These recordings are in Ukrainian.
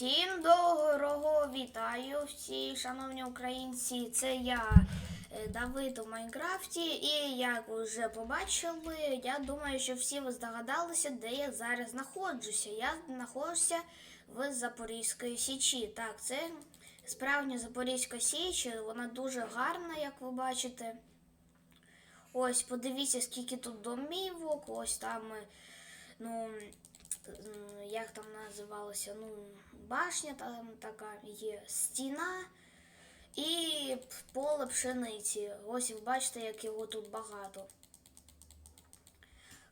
Всім доброго вітаю всі, шановні українці. Це я е, Давид у Майнкрафті. І як вже побачили, я думаю, що всі ви здогадалися, де я зараз знаходжуся. Я знаходжуся в Запорізькій Січі. Так, це справжня Запорізька Січ. Вона дуже гарна, як ви бачите. Ось, подивіться, скільки тут домівок, ось там, е, ну, як там називалося, ну, башня там така є, стіна і поле пшениці. Ось ви бачите, як його тут багато.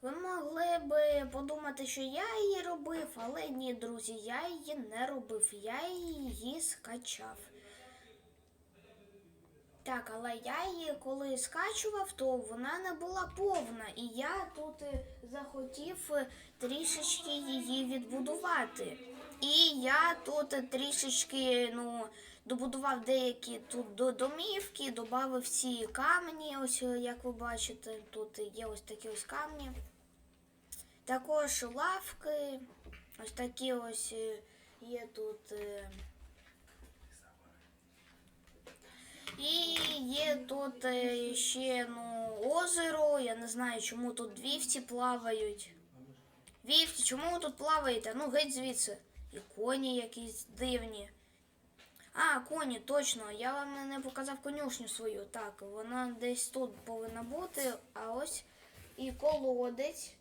Ви могли б подумати, що я її робив, але ні, друзі, я її не робив, я її скачав. Так, але я її коли скачував, то вона не була повна, і я тут е, захотів е, трішечки її відбудувати. І я тут е, трішечки ну, добудував деякі тут домівки, додав ці камені, ось як ви бачите, тут є ось такі ось камні. Також лавки, ось такі ось є тут. е, І є тут е, ще ну, озеро. Я не знаю, чому тут вівці плавають. Вівці, чому ви тут плаваєте? Ну, геть звідси. І коні якісь дивні. А, коні, точно. Я вам не показав конюшню свою. Так, вона десь тут повинна бути. А ось і колодець.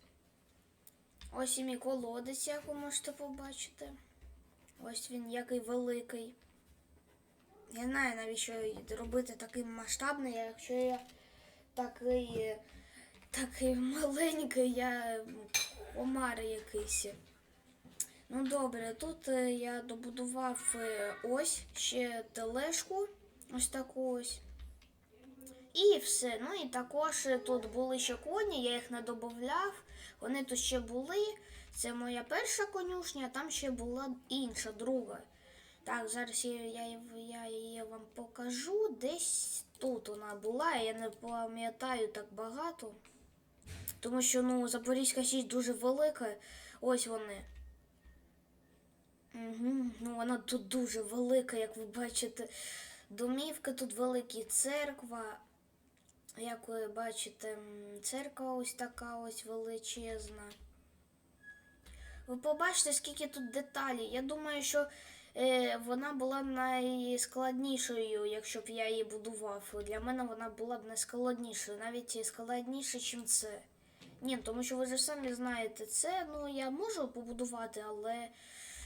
Ось і мій колодець, як ви можете побачити. Ось він який великий. Я знаю, навіщо робити таким масштабним, якщо я такий, такий маленький, я комар якийсь. Ну добре, тут е, я добудував е, ось ще тележку, ось таку ось. І все. Ну і також тут були ще коні, я їх не додавав. Вони тут ще були. Це моя перша конюшня, а там ще була інша, друга. Так, зараз я, я, її вам покажу. Десь тут вона була, я не пам'ятаю так багато. Тому що ну, Запорізька Січ дуже велика. Ось вони. Угу. Ну, вона тут дуже велика, як ви бачите. Домівки тут великі, церква. Як ви бачите, церква ось така ось величезна. Ви побачите, скільки тут деталей. Я думаю, що вона була найскладнішою, якщо б я її будував. Для мене вона була б найскладнішою, навіть складніше, ніж це. Ні, тому що ви ж самі знаєте, це ну я можу побудувати, але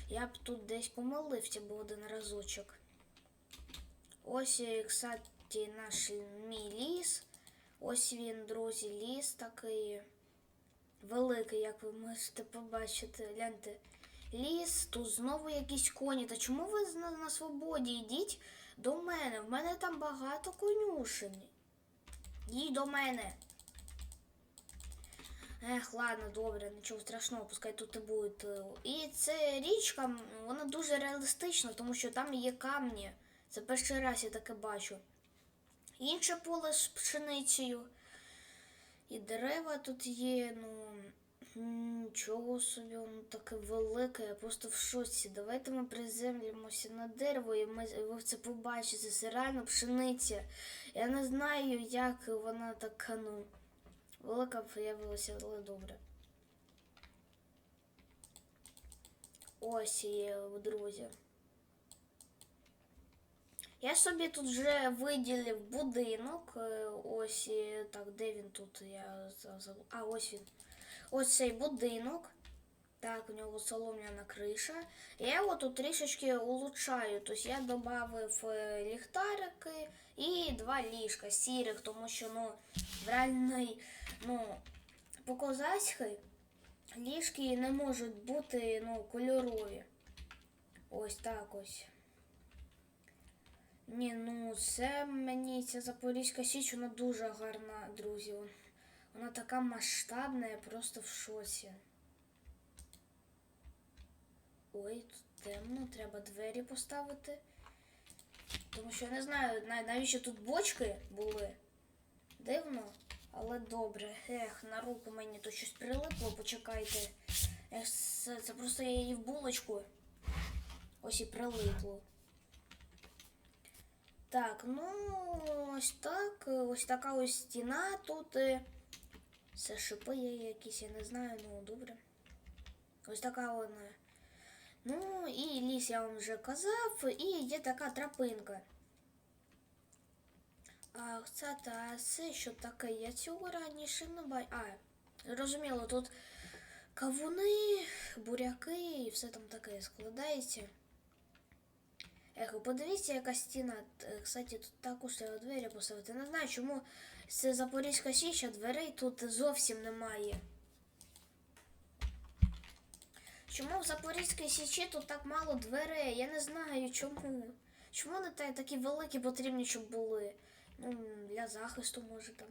я б тут десь помилився б один разочок. Ось, е, кстати, наш мій ліс. Ось він, друзі, ліс такий великий, як ви можете побачити. Гляньте. Ліс, тут знову якісь коні. Та чому ви на, на свободі? Йдіть до мене. В мене там багато конюшень. Йдіть до мене. Ех, ладно, добре, нічого страшного, пускай тут і буде. І це річка, вона дуже реалістична, тому що там є камні. Це перший раз я таке бачу. Інше поле з пшеницею. І дерева тут є, ну нічого собі, воно таке велике, я просто в шоці. Давайте ми приземлимося на дерево і ми, ви це побачите. Це реально пшениця. Я не знаю, як вона така, ну, велика виявилася, але добре. Ось є, друзі. Я собі тут вже виділив будинок. е, Ось е, так, де він тут? Я. А, ось він. Ось цей будинок. Так, у нього солом'яна криша. Я його тут трішечки улучшаю. Тобто я додав ліхтарики і два ліжка сірих, тому що ну, в реальній, ну, по козацькій ліжки не можуть бути ну, кольорові. Ось так ось. Ні, ну це мені ця Запорізька Січ, вона дуже гарна, друзі. Вона така масштабна, я просто в шоці. Ой, тут темно, треба двері поставити. Тому що я не знаю, навіщо тут бочки були. Дивно, але добре. Ех, на руку мені тут щось прилипло, почекайте. Ех, це, це просто я її в булочку. Ось і прилипло. Так, ну ось так. е, Ось така ось стіна тут. е, Це шипи є якісь, я не знаю, ну добре. Ось така вона. Ну, і ліс я вам вже казав, і є така тропинка. А це та це що таке? Я цього раніше не бачив. А, зрозуміло, тут кавуни, буряки і все там таке складається. Ех, подивіться, яка стіна. Кстати, тут також треба двері поставити. Не знаю, чому це Запорізька Січ, а дверей тут зовсім немає. Чому в Запорізькій Січі тут так мало дверей? Я не знаю чому. Чому вони такі великі потрібні, щоб були? Ну, для захисту, може там.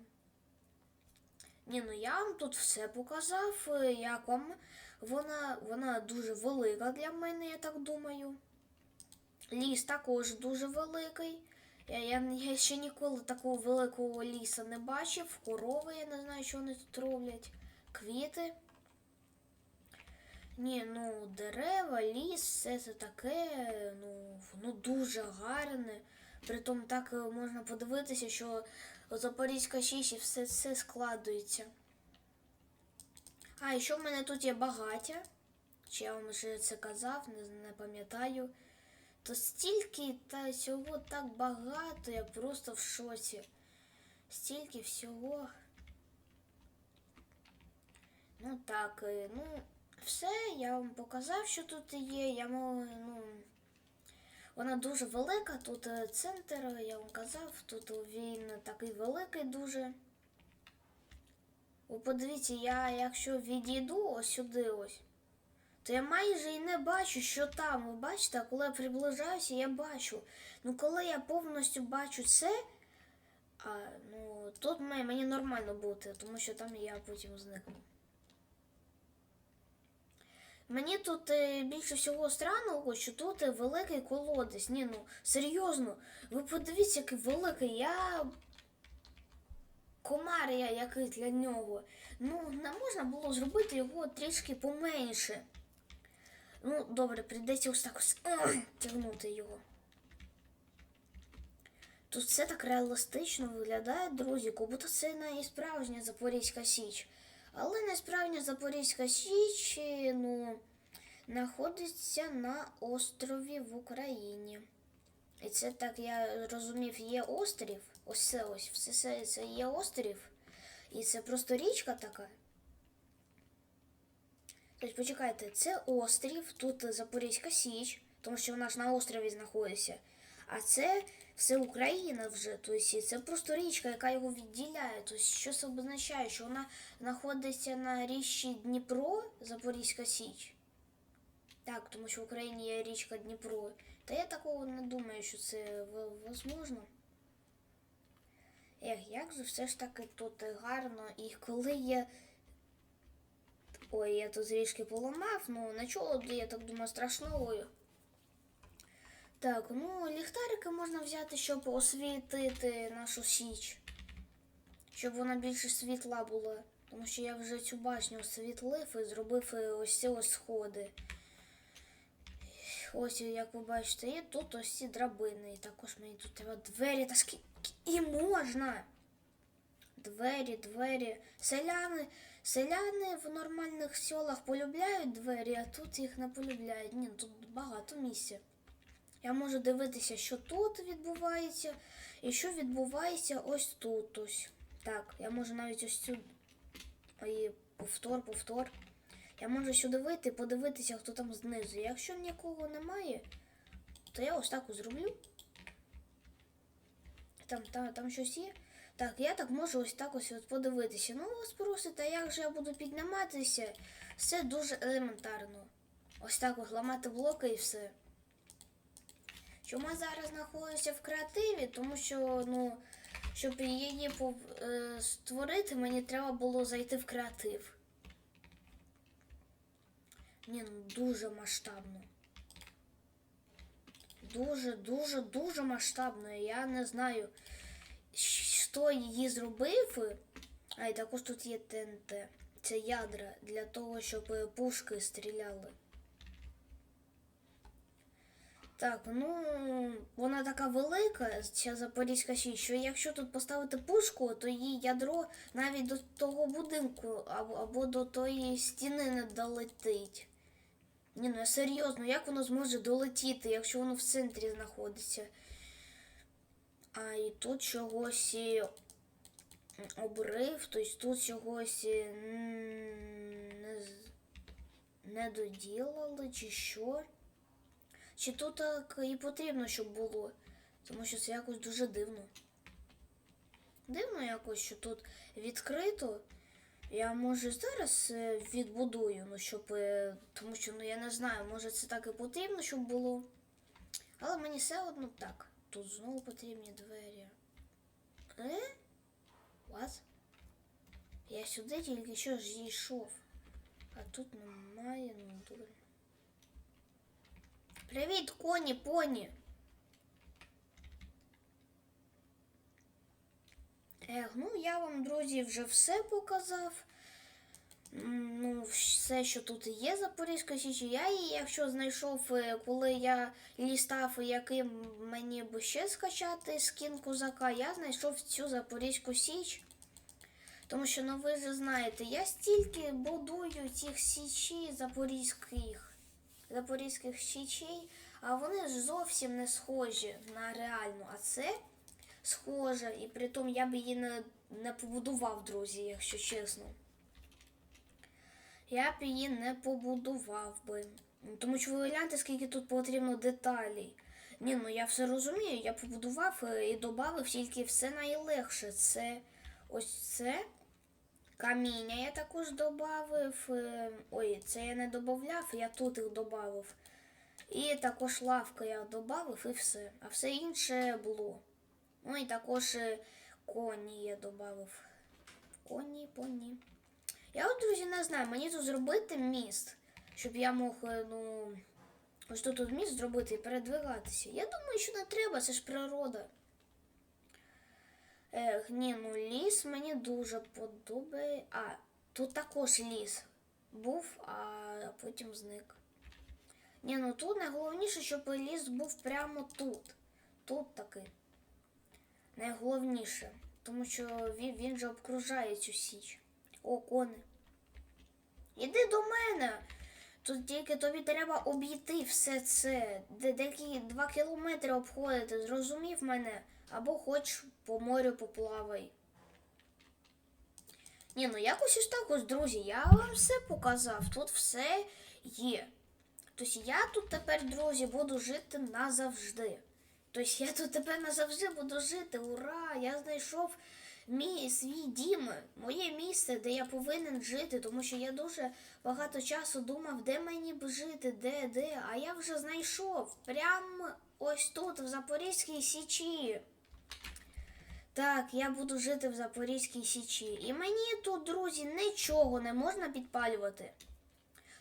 Ні, ну я вам тут все показав. е, Як вам вона, вона дуже велика для мене, я так думаю. Ліс також дуже великий. Я, я, я ще ніколи такого великого ліса не бачив. Корови, я не знаю, що вони тут роблять. Квіти. Ні, ну дерева, ліс, все це таке, ну, воно дуже гарне. Притом так е, можна подивитися, що Запорізька Січ і все це складується. А, і що в мене тут є багаття. Чи я вам вже це казав, не, не пам'ятаю. То стільки та всього так багато, я просто в шоці. Стільки всього. Ну так, е, ну, все, я вам показав, що тут є. Я мов, ну, вона дуже велика, тут е, центр, я вам казав, тут він такий великий дуже. Ви подивіться, я якщо відійду ось сюди ось, то я майже і не бачу, що там. Ви бачите, а коли я приближаюся, я бачу. Ну коли я повністю бачу це, а, ну, тут має- мені нормально бути, тому що там я потім зникну. Мені тут е, більше всього странного, що тут е, великий колодязь. Ні, ну серйозно, ви подивіться, який великий. Я комар я який для нього. Ну, не можна було зробити його трішки поменше. Ну, добре, прийдеться ось так ось тягнути його. Тут все так реалістично виглядає, друзі, як будто це не справжня Запорізька Січ. Але не справжня Запорізька Січ, е, ну, знаходиться на острові в Україні. І це так я розумів, є острів. Ось це ось, все це, це є острів. І це просто річка така. Почекайте, це острів, тут Запорізька Січ, тому що вона ж на острові знаходиться. А це все Україна вже. Тобто це просто річка, яка його відділяє. Тобто, що це означає, що вона знаходиться на річці Дніпро, Запорізька Січ. Так, тому що в Україні є річка Дніпро. Та я такого не думаю, що це возможно. Ех, як же все ж таки тут гарно, і коли є. Ой, я тут трішки поламав, ну нічого, я так думаю, страшного. Так, ну ліхтарики можна взяти, щоб освітити нашу січ. Щоб вона більше світла була. Тому що я вже цю башню освітлив і зробив е, ось ці ось сходи. Ось, як ви бачите, і тут ось ці драбини. І також мені тут треба двері та скільки і можна. Двері, двері. Селяни, селяни в нормальних селах полюбляють двері, а тут їх не полюбляють. Ні, тут багато місця. Я можу дивитися, що тут відбувається, і що відбувається ось тут. Ось. Так, я можу навіть ось цю. Ой, повтор, повтор. Я можу сюди вийти, подивитися, хто там знизу. Якщо нікого немає, то я ось так зроблю. Там, там, там щось є. Так, я так можу ось так ось от подивитися. Ну, ви спросите, як же я буду підніматися? Все дуже елементарно. Ось так ось ламати блоки і все. Чому я зараз знаходжуся в креативі? Тому що, ну, щоб її е, створити, мені треба було зайти в креатив. Ні, ну дуже масштабно. Дуже, дуже, дуже масштабно. Я не знаю, хто її зробив. А і також тут є ТНТ. Це ядра для того, щоб е, пушки стріляли. Так, ну вона така велика, ця Запорізька Січ, що якщо тут поставити пушку, то її ядро навіть до того будинку або, або до тої стіни не долетить. Ні, ну серйозно, як воно зможе долетіти, якщо воно в центрі знаходиться? А і тут чогось обрив, тобто тут чогось не, не доділали, чи що? Чи тут так і потрібно, щоб було? Тому що це якось дуже дивно. Дивно якось, що тут відкрито. Я може зараз е, відбудую, ну щоб. е, Тому що ну я не знаю, може це так і потрібно, щоб було. Але мені все одно так. Тут знову потрібні двері. Е? What? Я сюди тільки що ж зійшов. А тут немає, добре. Привіт, коні, поні. Ех, ну я вам, друзі, вже все показав. Все, що тут є Запорізька Січ. Я її, якщо знайшов, е, коли я лістав, який мені би ще скачати скін козака, я знайшов цю Запорізьку Січ. Тому що, ну ви ж знаєте, я стільки будую цих січей запорізьких, запорізьких січей, а вони ж зовсім не схожі на реальну. А це схоже, і при тому я б її не, не побудував, друзі, якщо чесно. Я б її не побудував би. Тому що ви гляньте, скільки тут потрібно деталей. Ні, ну я все розумію, я побудував е, і додав тільки все найлегше. Це ось це. Каміння я також додав. Ой, це я не додавав, я тут їх додав. І також лавка я додав і все. А все інше було. Ну і також е, коні я додав. Коні, поні. Я от, друзі, не знаю, мені тут зробити міст, щоб я мог, е, ну, ось тут от міст зробити і передвигатися. Я думаю, що не треба, це ж природа. Ех, ні, ну ліс мені дуже подобає. А, тут також ліс був, а потім зник. Ні, ну тут найголовніше, щоб ліс був прямо тут. Тут таки. Найголовніше. Тому що він, він же обкружає цю січ. О. Іди до мене. Тут тільки тобі треба обійти все це. Де деякі два кілометри обходити, зрозумів мене? Або хоч по морю поплавай. Ні, ну якось ось так ось, друзі, я вам все показав. Тут все є. Тобто я тут тепер, друзі, буду жити назавжди. Тобто я тут тепер назавжди буду жити. Ура! Я знайшов мій свій дім, моє місце, де я повинен жити, тому що я дуже багато часу думав, де мені б жити, де, де. А я вже знайшов прямо ось тут, в Запорізькій Січі. Так, я буду жити в Запорізькій Січі. І мені тут, друзі, нічого не можна підпалювати.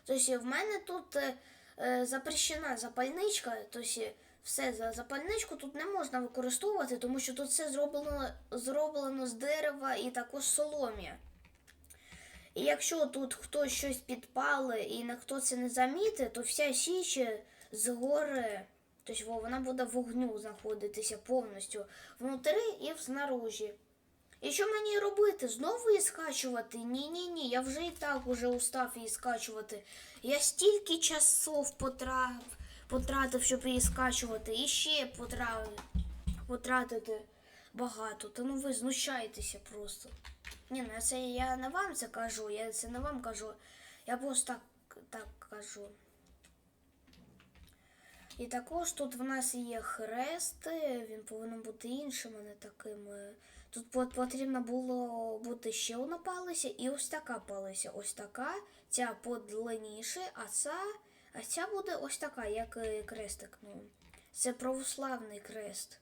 Тобто в мене тут е, е, запрещена запальничка, тобто все за запальничку тут не можна використовувати, тому що тут все зроблено, зроблено з дерева і також солом'я. І якщо тут хтось щось підпалить і ніхто це не замітить, то вся січ згоре. Тобто вона буде вогню знаходитися повністю внутрі і знаружі. І що мені робити? Знову її скачувати? Ні, ні, я вже і так уже устав її скачувати. Я стільки часов потратив, потратив, щоб її скачувати, і ще потратити багато. Та ну ви знущаєтеся просто. Ні, ну це я не вам це кажу, я це не вам кажу. Я просто так, так кажу. І також тут в нас є хрест, він повинен бути іншим, а не таким. Тут потрібно було бути ще одна палиця і ось така палиця. Ось така, ця подлинніше, а ця, а ця буде ось така, як е, крестик. Ну, це православний крест.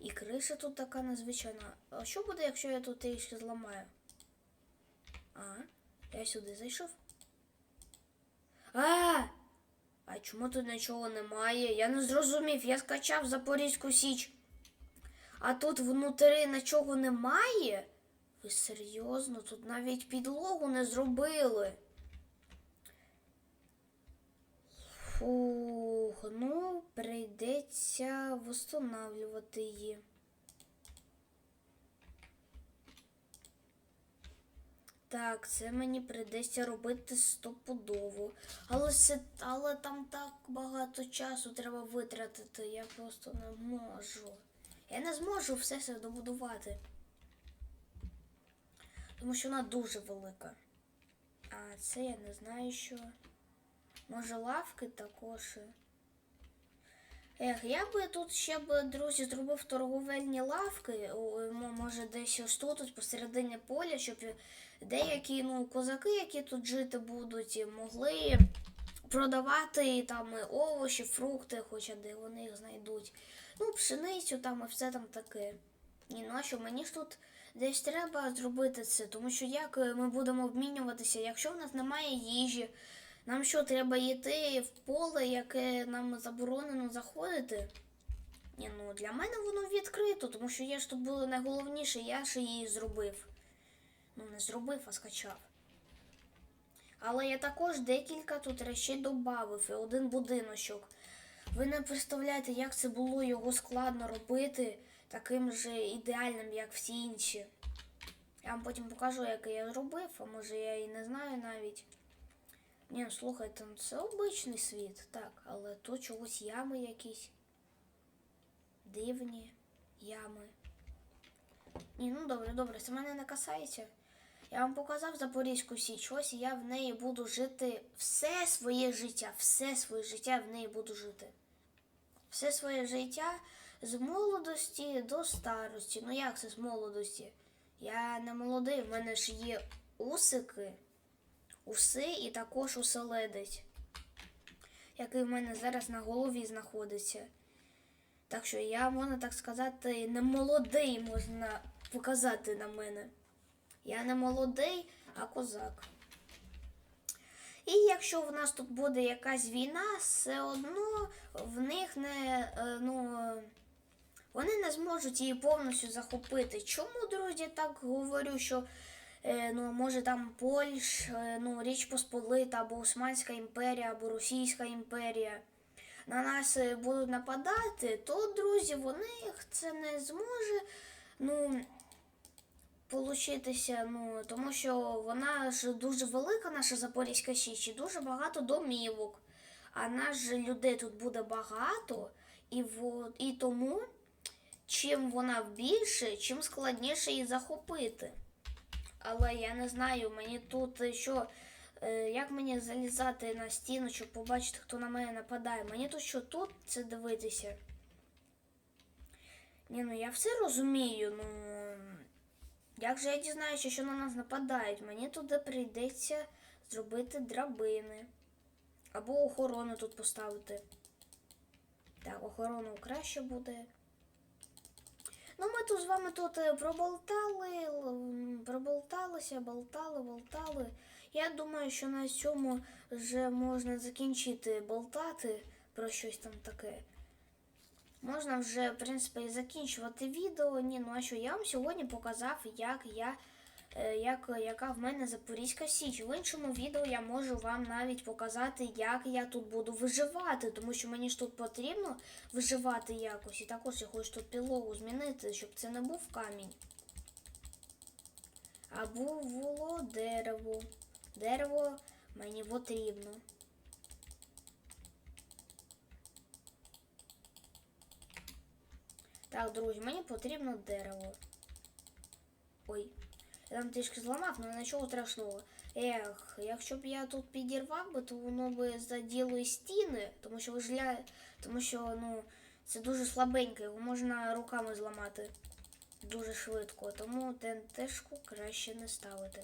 І криша тут така незвичайна. А що буде, якщо я тут трішки зламаю? А, я сюди зайшов. А! А чому тут нічого немає? Я не зрозумів, я скачав Запорізьку Січ. А тут внутрі нічого немає? Ви серйозно? Тут навіть підлогу не зробили. Фух, ну, прийдеться восстанавливати її. Так, це мені прийдеться робити стопудово. Але, це, але там так багато часу треба витратити. Я просто не можу. Я не зможу все це добудувати. Тому що вона дуже велика. А це я не знаю що. Може лавки також. Ех, я би тут ще б, друзі, зробив торговельні лавки, може десь ось тут, посередині поля, щоб деякі ну, козаки, які тут жити будуть, могли продавати там овочі, фрукти, хоча де вони їх знайдуть. Ну, пшеницю там і все там таке. Ну а що, мені ж тут десь треба зробити це, тому що як е, ми будемо обмінюватися, якщо в нас немає їжі, нам що, треба йти в поле, яке нам заборонено заходити? Ні, ну для мене воно відкрито, тому що я ж тут було найголовніше, я ж її зробив. Ну, не зробив, а скачав. Але я також декілька тут речей додав і один будиночок. Ви не представляєте, як це було його складно робити таким же ідеальним, як всі інші. Я вам потім покажу, як я зробив, а може я і не знаю навіть. Ні, ну, слухайте, ну це обичний світ, так, але тут чогось ями якісь. Дивні ями. Ні, ну добре, добре, це мене не касається. Я вам показав Запорізьку Січ, ось і я в неї буду жити все своє життя, все своє життя в неї буду жити. Все своє життя з молодості до старості. Ну як це з молодості? Я не молодий, в мене ж є усики уси і також оселедець, який в мене зараз на голові знаходиться. Так що я, можна так сказати, не молодий можна показати на мене. Я не молодий, а козак. І якщо в нас тут буде якась війна, все одно в них не е, ну, вони не зможуть її повністю захопити. Чому, друзі, так говорю, що ну, може там Польщ, е, ну, Річ Посполита, або Османська імперія, або Російська імперія на нас е, будуть нападати, то, друзі, вони це не зможе. Ну, получитися, ну, тому що вона ж дуже велика, наша Запорізька Січ, і дуже багато домівок. А нас же людей тут буде багато, і, во, і тому, чим вона більше, чим складніше її захопити. Але я не знаю, мені тут е, що, е, як мені залізати на стіну, щоб побачити, хто на мене нападає. Мені тут що тут це дивитися? Ні, ну я все розумію, ну. Як же я дізнаюся, що на нас нападають? Мені туди прийдеться зробити драбини. Або охорону тут поставити. Так, охорону краще буде. Ну, ми тут з вами тут е, проболтали, проболталися, болтали, болтали. Я думаю, що на цьому вже можна закінчити болтати про щось там таке. Можна вже, в принципі, закінчувати відео. Ні, ну а що я вам сьогодні показав, як я. Е, Як, яка в мене Запорізька Січ. В іншому відео я можу вам навіть показати, як я тут буду виживати, тому що мені ж тут потрібно виживати якось. І також я хочу тут підлогу змінити, щоб це не був камінь. А було дерево. Дерево мені потрібно. Так, друзі, мені потрібно дерево. Ой, я там трішки зламав, але нічого страшного. Ех, якщо б я тут підірвав би, то воно би заділо і стіни, тому що вижля... тому що ну, це дуже слабеньке, його можна руками зламати дуже швидко, тому ТНТшку краще не ставити.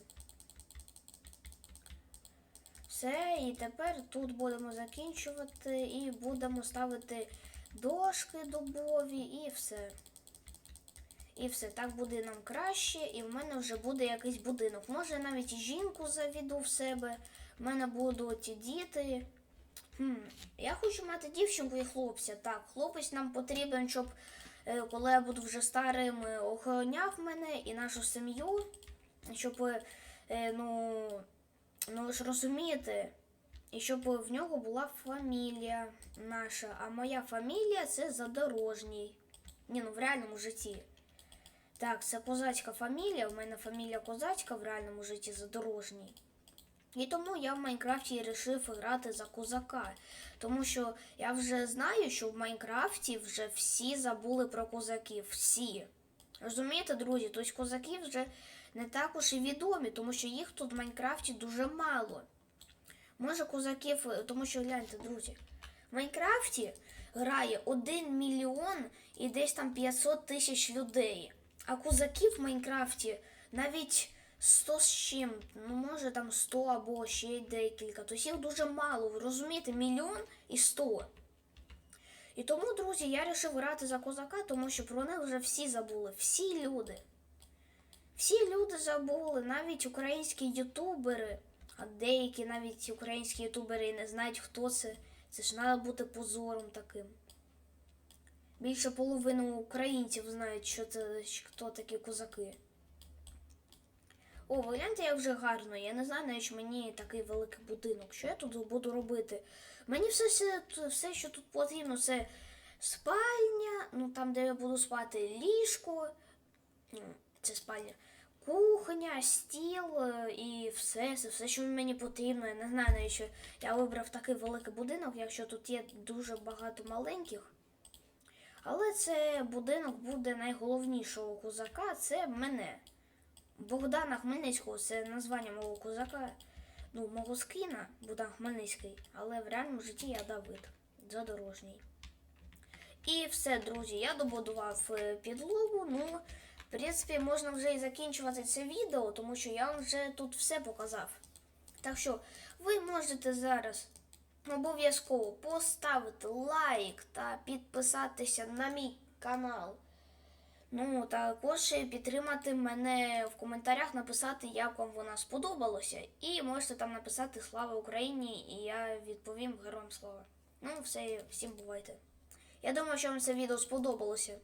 Все, і тепер тут будемо закінчувати і будемо ставити дошки дубові і все. І все, так буде нам краще, і в мене вже буде якийсь будинок. Може, навіть і жінку заведу в себе. В мене будуть діти. Хм, я хочу мати дівчинку і хлопця. Так, хлопець нам потрібен, щоб е, коли я буду вже старим, е, охороняв мене і нашу сім'ю. Щоб, е, ну, ну ж розумієте, І щоб в нього була фамілія наша. А моя фамілія це Задорожній. Ні, ну в реальному житті. Так, це козацька фамілія. У мене фамілія козацька в реальному житті Задорожній. І тому я в Майнкрафті вирішив грати за козака. Тому що я вже знаю, що в Майнкрафті вже всі забули про козаків. Всі. Розумієте, друзі? Тобто козаки вже не також і відомі, тому що їх тут в Майнкрафті дуже мало. Може, козаків, тому що гляньте, друзі, в Майнкрафті грає 1 мільйон і десь там 500 тисяч людей. А козаків в Майнкрафті навіть 100 з чим, ну може там 100 або ще декілька. Тобто їх дуже мало, ви розумієте, мільйон і 100. І тому, друзі, я вирішив грати за козака, тому що про них вже всі забули. Всі люди. Всі люди забули, навіть українські ютубери, а деякі навіть українські ютубери і не знають, хто це. Це ж треба бути позором таким. Більше половини українців знають, що це хто такі козаки. О, ви гляньте, як вже гарно. Я не знаю, навіть мені такий великий будинок. Що я тут буду робити? Мені все, все, все що тут потрібно, це спальня, ну там, де я буду спати, ліжко, ну, це спальня, кухня, стіл е, і все, це все, що мені потрібно. Я не знаю, навіщо я вибрав такий великий будинок, якщо тут є дуже багато маленьких. Але це будинок буде найголовнішого козака, це мене. Богдана Хмельницького це названня мого козака, ну, мого скина Богдан Хмельницький, але в реальному житті я Давид Задорожній. І все, друзі, я добудував е, підлогу. Ну, в принципі, можна вже і закінчувати це відео, тому що я вам вже тут все показав. Так що ви можете зараз обов'язково поставити лайк та підписатися на мій канал. Ну, також підтримати мене в коментарях, написати, як вам вона сподобалося. І можете там написати Слава Україні, і я відповім героям слава. Ну, все, всім бувайте. Я думаю, що вам це відео сподобалося.